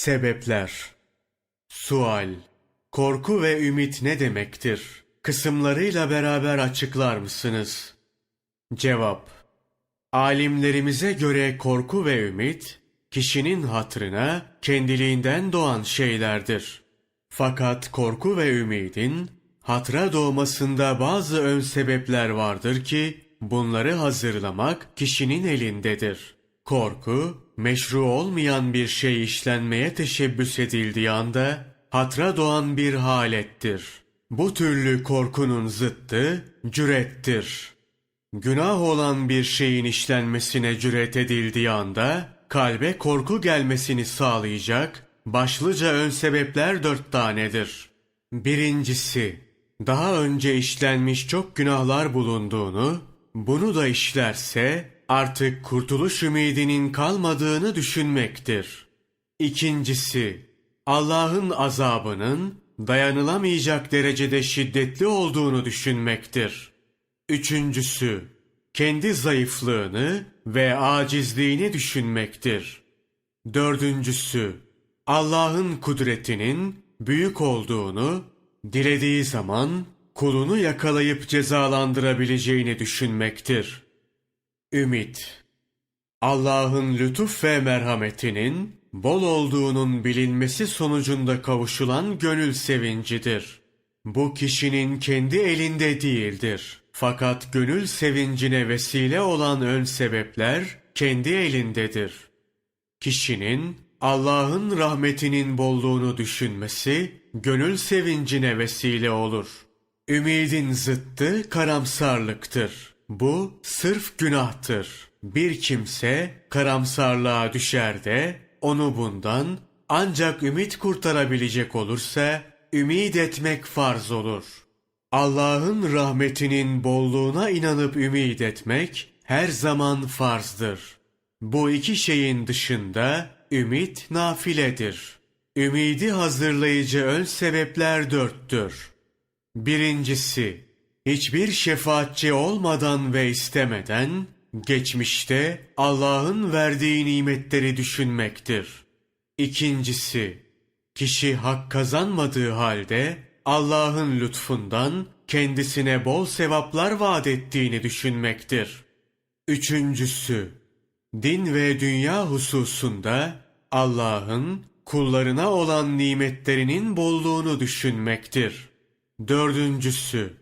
Sebepler Sual Korku ve ümit ne demektir? Kısımlarıyla beraber açıklar mısınız? Cevap Alimlerimize göre korku ve ümit, kişinin hatrına kendiliğinden doğan şeylerdir. Fakat korku ve ümidin, hatra doğmasında bazı ön sebepler vardır ki, bunları hazırlamak kişinin elindedir. Korku, meşru olmayan bir şey işlenmeye teşebbüs edildiği anda, hatra doğan bir halettir. Bu türlü korkunun zıttı, cürettir. Günah olan bir şeyin işlenmesine cüret edildiği anda kalbe korku gelmesini sağlayacak başlıca ön sebepler dört tanedir. Birincisi, daha önce işlenmiş çok günahlar bulunduğunu, bunu da işlerse artık kurtuluş ümidinin kalmadığını düşünmektir. İkincisi, Allah'ın azabının dayanılamayacak derecede şiddetli olduğunu düşünmektir. Üçüncüsü, kendi zayıflığını ve acizliğini düşünmektir. Dördüncüsü, Allah'ın kudretinin büyük olduğunu, dilediği zaman kulunu yakalayıp cezalandırabileceğini düşünmektir. Ümit, Allah'ın lütuf ve merhametinin bol olduğunun bilinmesi sonucunda kavuşulan gönül sevincidir. Bu kişinin kendi elinde değildir. Fakat gönül sevincine vesile olan ön sebepler kendi elindedir. Kişinin Allah'ın rahmetinin bolluğunu düşünmesi gönül sevincine vesile olur. Ümidin zıttı karamsarlıktır. Bu sırf günahtır. Bir kimse karamsarlığa düşer de onu bundan ancak ümit kurtarabilecek olursa ümid etmek farz olur. Allah'ın rahmetinin bolluğuna inanıp ümid etmek her zaman farzdır. Bu iki şeyin dışında ümit nafiledir. Ümidi hazırlayıcı ön sebepler dörttür. Birincisi, hiçbir şefaatçi olmadan ve istemeden geçmişte Allah'ın verdiği nimetleri düşünmektir. İkincisi, kişi hak kazanmadığı halde Allah'ın lütfundan kendisine bol sevaplar vaat ettiğini düşünmektir. Üçüncüsü, din ve dünya hususunda Allah'ın kullarına olan nimetlerinin bolluğunu düşünmektir. Dördüncüsü,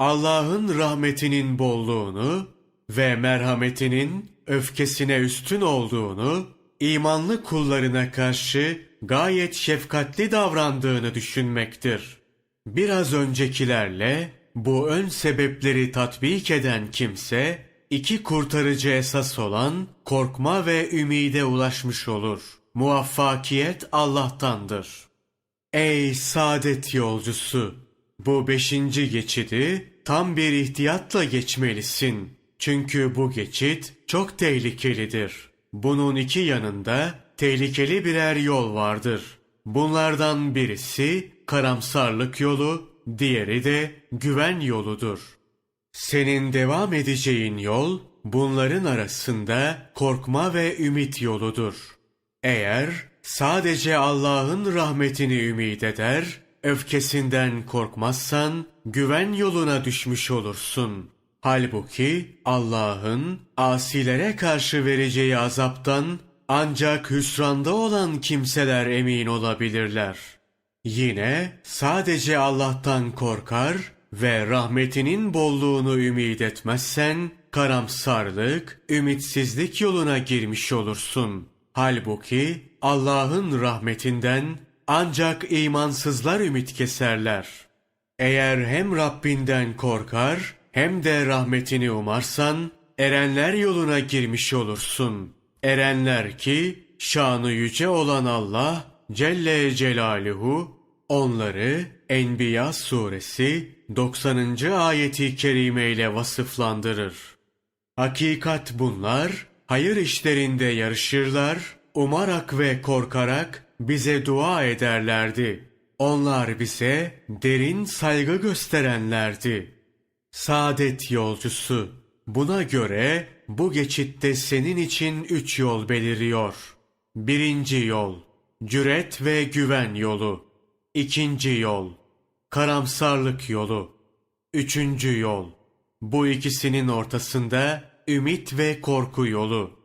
Allah'ın rahmetinin bolluğunu ve merhametinin öfkesine üstün olduğunu, imanlı kullarına karşı gayet şefkatli davrandığını düşünmektir. Biraz öncekilerle bu ön sebepleri tatbik eden kimse, iki kurtarıcı esas olan korkma ve ümide ulaşmış olur. Muvaffakiyet Allah'tandır. Ey saadet yolcusu! Bu beşinci geçidi tam bir ihtiyatla geçmelisin. Çünkü bu geçit çok tehlikelidir. Bunun iki yanında tehlikeli birer yol vardır. Bunlardan birisi karamsarlık yolu, diğeri de güven yoludur. Senin devam edeceğin yol bunların arasında korkma ve ümit yoludur. Eğer sadece Allah'ın rahmetini ümit eder, öfkesinden korkmazsan güven yoluna düşmüş olursun. Halbuki Allah'ın asilere karşı vereceği azaptan ancak hüsranda olan kimseler emin olabilirler. Yine sadece Allah'tan korkar ve rahmetinin bolluğunu ümit etmezsen karamsarlık, ümitsizlik yoluna girmiş olursun. Halbuki Allah'ın rahmetinden ancak imansızlar ümit keserler. Eğer hem Rabbinden korkar hem de rahmetini umarsan erenler yoluna girmiş olursun. Erenler ki şanı yüce olan Allah Celle Celaluhu onları Enbiya suresi 90. ayeti kerime ile vasıflandırır. Hakikat bunlar hayır işlerinde yarışırlar, umarak ve korkarak bize dua ederlerdi. Onlar bize derin saygı gösterenlerdi. Saadet yolcusu, buna göre bu geçitte senin için üç yol beliriyor. Birinci yol, cüret ve güven yolu. İkinci yol, karamsarlık yolu. Üçüncü yol, bu ikisinin ortasında ümit ve korku yolu.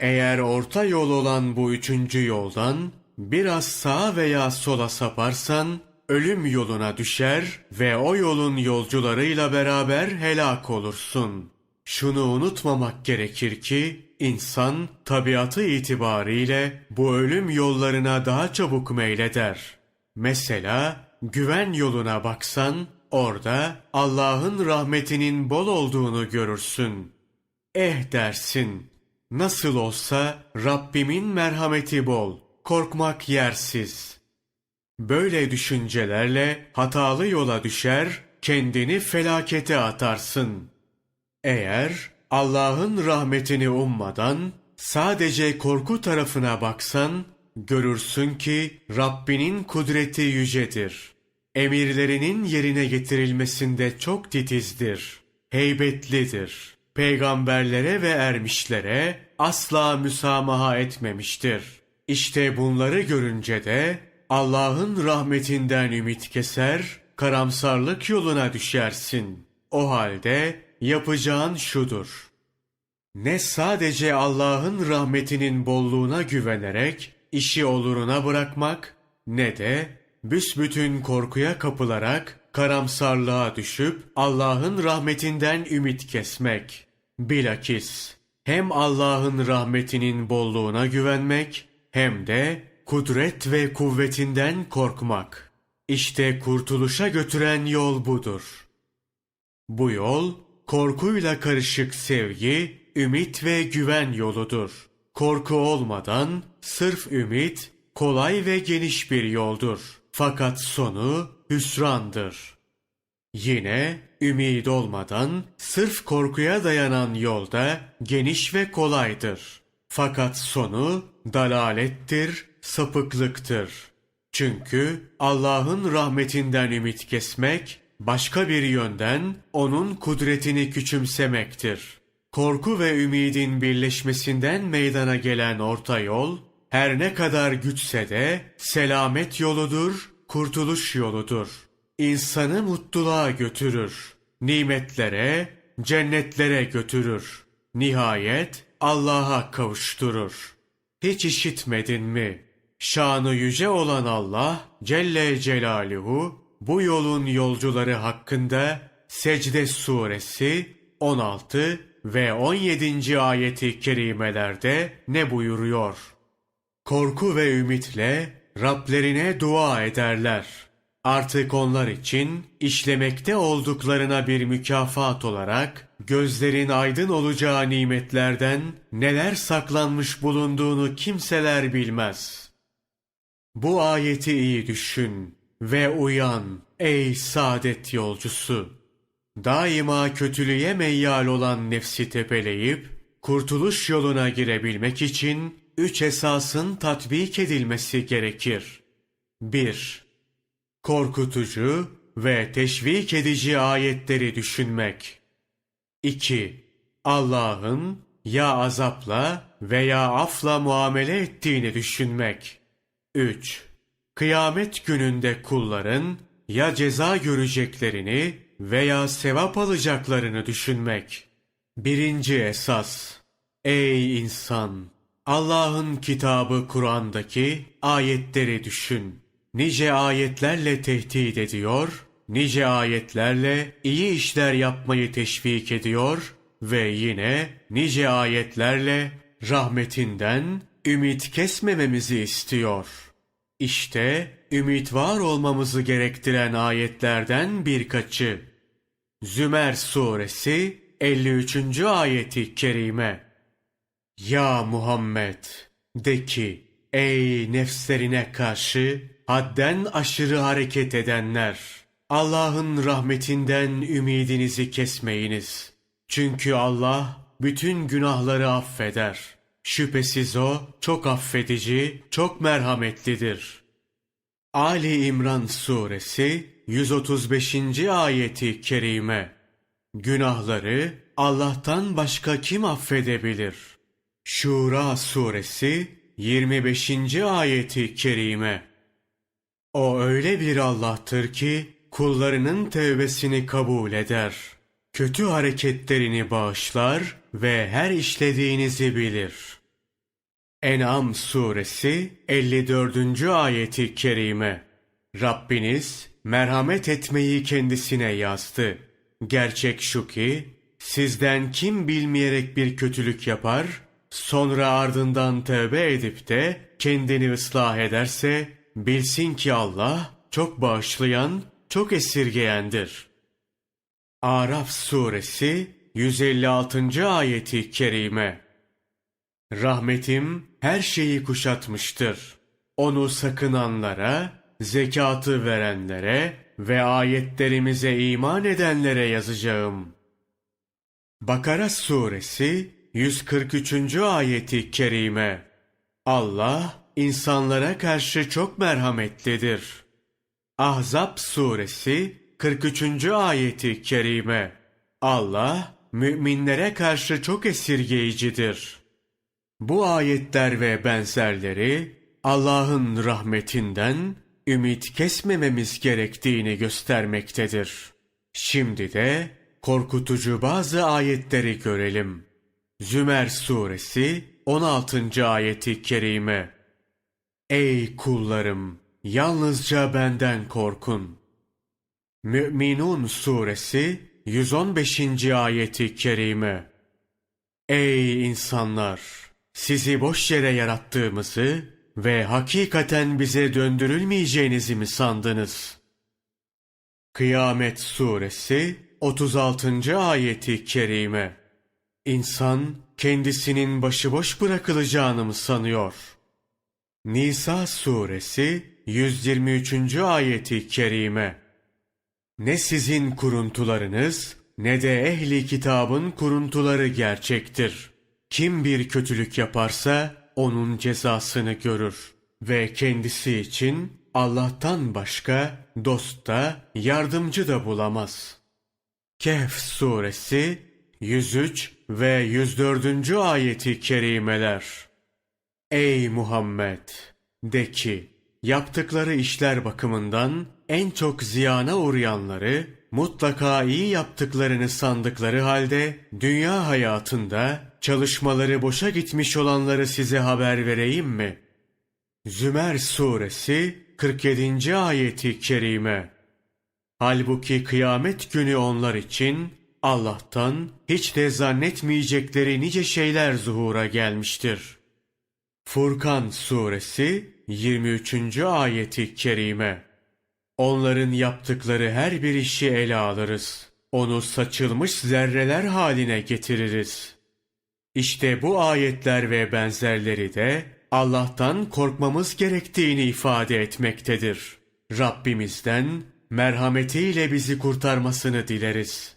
Eğer orta yol olan bu üçüncü yoldan biraz sağa veya sola saparsan ölüm yoluna düşer ve o yolun yolcularıyla beraber helak olursun. Şunu unutmamak gerekir ki insan tabiatı itibariyle bu ölüm yollarına daha çabuk meyleder. Mesela güven yoluna baksan orada Allah'ın rahmetinin bol olduğunu görürsün. Eh dersin, nasıl olsa Rabbimin merhameti bol, korkmak yersiz. Böyle düşüncelerle hatalı yola düşer, kendini felakete atarsın. Eğer Allah'ın rahmetini ummadan sadece korku tarafına baksan, görürsün ki Rabbinin kudreti yücedir. Emirlerinin yerine getirilmesinde çok titizdir, heybetlidir. Peygamberlere ve ermişlere asla müsamaha etmemiştir. İşte bunları görünce de Allah'ın rahmetinden ümit keser, karamsarlık yoluna düşersin. O halde yapacağın şudur. Ne sadece Allah'ın rahmetinin bolluğuna güvenerek işi oluruna bırakmak ne de büsbütün korkuya kapılarak karamsarlığa düşüp Allah'ın rahmetinden ümit kesmek. Bilakis hem Allah'ın rahmetinin bolluğuna güvenmek hem de kudret ve kuvvetinden korkmak. İşte kurtuluşa götüren yol budur. Bu yol korkuyla karışık sevgi, ümit ve güven yoludur. Korku olmadan sırf ümit kolay ve geniş bir yoldur. Fakat sonu hüsrandır. Yine ümid olmadan sırf korkuya dayanan yolda geniş ve kolaydır. Fakat sonu dalalettir, sapıklıktır. Çünkü Allah'ın rahmetinden ümit kesmek başka bir yönden onun kudretini küçümsemektir. Korku ve ümidin birleşmesinden meydana gelen orta yol, her ne kadar güçse de selamet yoludur, kurtuluş yoludur. İnsanı mutluluğa götürür, nimetlere, cennetlere götürür. Nihayet Allah'a kavuşturur. Hiç işitmedin mi? Şanı yüce olan Allah Celle Celaluhu bu yolun yolcuları hakkında Secde suresi 16 ve 17. ayeti kerimelerde ne buyuruyor? Korku ve ümitle Rablerine dua ederler. Artık onlar için işlemekte olduklarına bir mükafat olarak gözlerin aydın olacağı nimetlerden neler saklanmış bulunduğunu kimseler bilmez. Bu ayeti iyi düşün ve uyan ey saadet yolcusu. Daima kötülüğe meyyal olan nefsi tepeleyip kurtuluş yoluna girebilmek için üç esasın tatbik edilmesi gerekir. 1. Korkutucu ve teşvik edici ayetleri düşünmek. 2. Allah'ın ya azapla veya afla muamele ettiğini düşünmek. 3. Kıyamet gününde kulların ya ceza göreceklerini veya sevap alacaklarını düşünmek. Birinci esas. Ey insan! Allah'ın kitabı Kur'an'daki ayetleri düşün. Nice ayetlerle tehdit ediyor, nice ayetlerle iyi işler yapmayı teşvik ediyor ve yine nice ayetlerle rahmetinden ümit kesmememizi istiyor. İşte ümit var olmamızı gerektiren ayetlerden birkaçı. Zümer suresi 53. ayeti kerime. Ya Muhammed de ki ey nefslerine karşı hadden aşırı hareket edenler Allah'ın rahmetinden ümidinizi kesmeyiniz. Çünkü Allah bütün günahları affeder. Şüphesiz o çok affedici, çok merhametlidir. Ali İmran suresi 135. ayeti kerime. Günahları Allah'tan başka kim affedebilir? Şura suresi 25. ayeti kerime. O öyle bir Allah'tır ki kullarının tevbesini kabul eder. Kötü hareketlerini bağışlar ve her işlediğinizi bilir. En'am suresi 54. ayeti kerime. Rabbiniz merhamet etmeyi kendisine yazdı. Gerçek şu ki sizden kim bilmeyerek bir kötülük yapar, sonra ardından tövbe edip de kendini ıslah ederse bilsin ki Allah çok bağışlayan, çok esirgeyendir. Araf suresi 156. ayeti kerime. Rahmetim her şeyi kuşatmıştır. Onu sakınanlara, zekatı verenlere ve ayetlerimize iman edenlere yazacağım. Bakara suresi 143. ayeti kerime. Allah insanlara karşı çok merhametlidir. Ahzab suresi 43. ayeti kerime. Allah müminlere karşı çok esirgeyicidir. Bu ayetler ve benzerleri Allah'ın rahmetinden ümit kesmememiz gerektiğini göstermektedir. Şimdi de korkutucu bazı ayetleri görelim. Zümer suresi 16. ayeti kerime. Ey kullarım! Yalnızca benden korkun. Mü'minun suresi 115. ayeti kerime. Ey insanlar! Sizi boş yere yarattığımızı ve hakikaten bize döndürülmeyeceğinizi mi sandınız? Kıyamet suresi 36. ayeti kerime. İnsan kendisinin başıboş bırakılacağını mı sanıyor? Nisa suresi 123. ayeti kerime. Ne sizin kuruntularınız ne de ehli kitabın kuruntuları gerçektir. Kim bir kötülük yaparsa onun cezasını görür ve kendisi için Allah'tan başka dost da yardımcı da bulamaz. Kehf suresi 103 ve 104. ayeti kerimeler. Ey Muhammed! De ki, yaptıkları işler bakımından en çok ziyana uğrayanları, mutlaka iyi yaptıklarını sandıkları halde, dünya hayatında çalışmaları boşa gitmiş olanları size haber vereyim mi? Zümer suresi 47. ayeti kerime. Halbuki kıyamet günü onlar için Allah'tan hiç de zannetmeyecekleri nice şeyler zuhura gelmiştir. Furkan suresi 23. ayeti kerime. Onların yaptıkları her bir işi ele alırız. Onu saçılmış zerreler haline getiririz. İşte bu ayetler ve benzerleri de Allah'tan korkmamız gerektiğini ifade etmektedir. Rabbimizden merhametiyle bizi kurtarmasını dileriz.